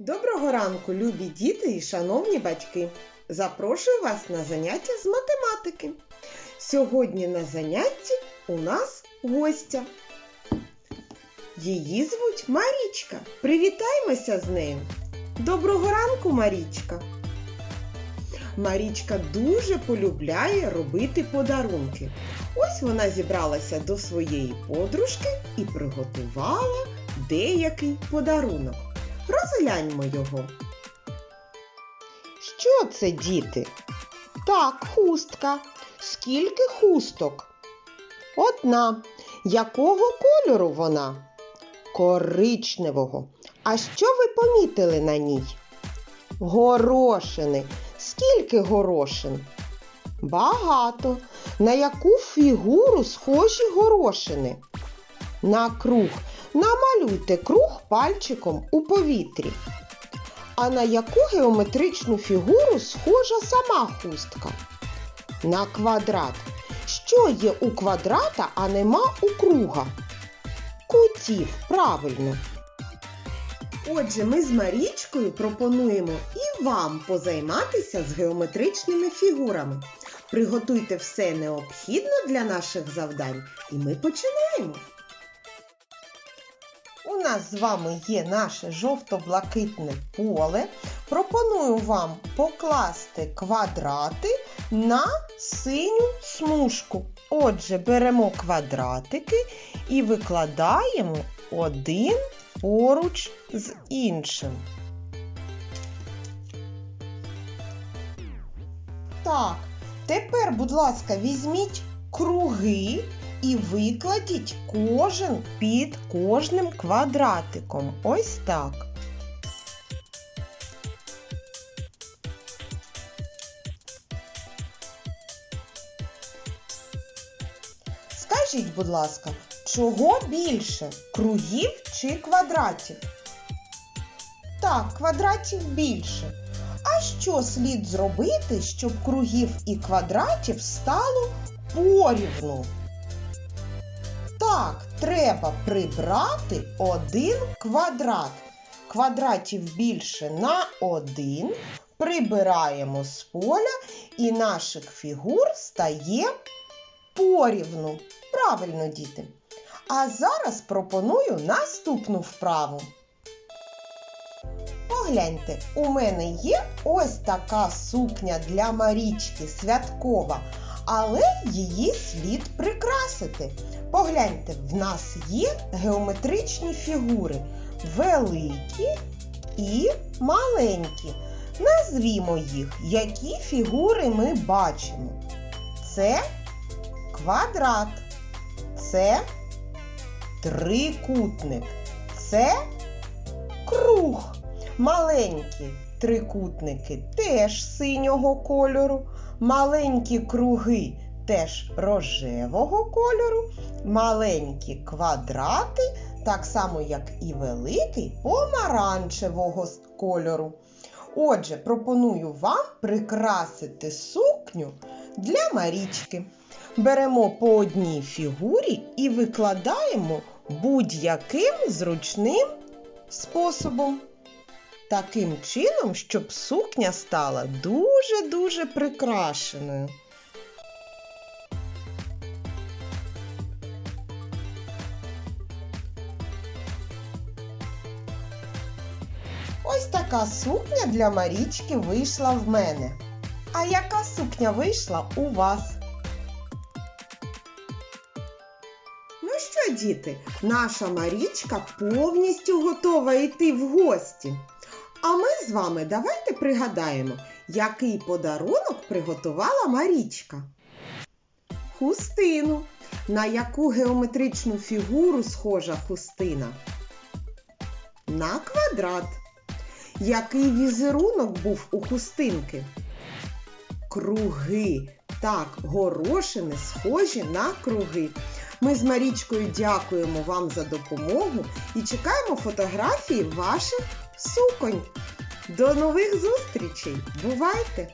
Доброго ранку, любі діти і шановні батьки! Запрошую вас на заняття з математики. Сьогодні на занятті у нас гостя. Її звуть Марічка. Привітаємося з нею. Доброго ранку, Марічка. Марічка дуже полюбляє робити подарунки. Ось вона зібралася до своєї подружки і приготувала деякий подарунок. Розгляньмо його. Що це, діти? Так, хустка. Скільки хусток? Одна. Якого кольору вона? Коричневого. А що ви помітили на ній? Горошини. Скільки горошин? Багато. На яку фігуру схожі горошини? На круг. Намалюйте круг пальчиком у повітрі. А на яку геометричну фігуру схожа сама хустка? На квадрат. Що є у квадрата, а нема у круга? Кутів, правильно. Отже, ми з Марічкою пропонуємо і вам позайматися з геометричними фігурами. Приготуйте все необхідне для наших завдань, і ми починаємо. У нас з вами є наше жовто-блакитне поле. Пропоную вам покласти квадрати на синю смужку. Отже, беремо квадратики і викладаємо один поруч з іншим. Так, тепер, будь ласка, візьміть круги і викладіть кожен під кожним квадратиком. Ось так. Скажіть, будь ласка, чого більше? Кругів чи квадратів? Так, квадратів більше. А що слід зробити, щоб кругів і квадратів стало порівну? Так, треба прибрати один квадрат. Квадратів більше на один. Прибираємо з поля і наших фігур стає порівну. Правильно, діти. А зараз пропоную наступну вправу. Погляньте, у мене є ось така сукня для Марічки святкова, але її слід прикрасити. Погляньте, в нас є геометричні фігури великі і маленькі. Назвімо їх, які фігури ми бачимо. Це квадрат, це трикутник, це круг. Маленькі трикутники теж синього кольору, маленькі круги теж рожевого кольору, маленькі квадрати, так само, як і великий, помаранчевого кольору. Отже, пропоную вам прикрасити сукню для Марічки. Беремо по одній фігурі і викладаємо будь-яким зручним способом. Таким чином, щоб сукня стала дуже-дуже прикрашеною. Ось така сукня для Марічки вийшла в мене. А яка сукня вийшла у вас? Ну що, діти, наша Марічка повністю готова йти в гості. А ми з вами давайте пригадаємо, який подарунок приготувала Марічка. Хустину. На яку геометричну фігуру схожа хустина? На квадрат. Який візерунок був у хустинки? Круги. Так, горошини схожі на круги. Ми з Марічкою дякуємо вам за допомогу і чекаємо фотографії ваших суконь. До нових зустрічей! Бувайте!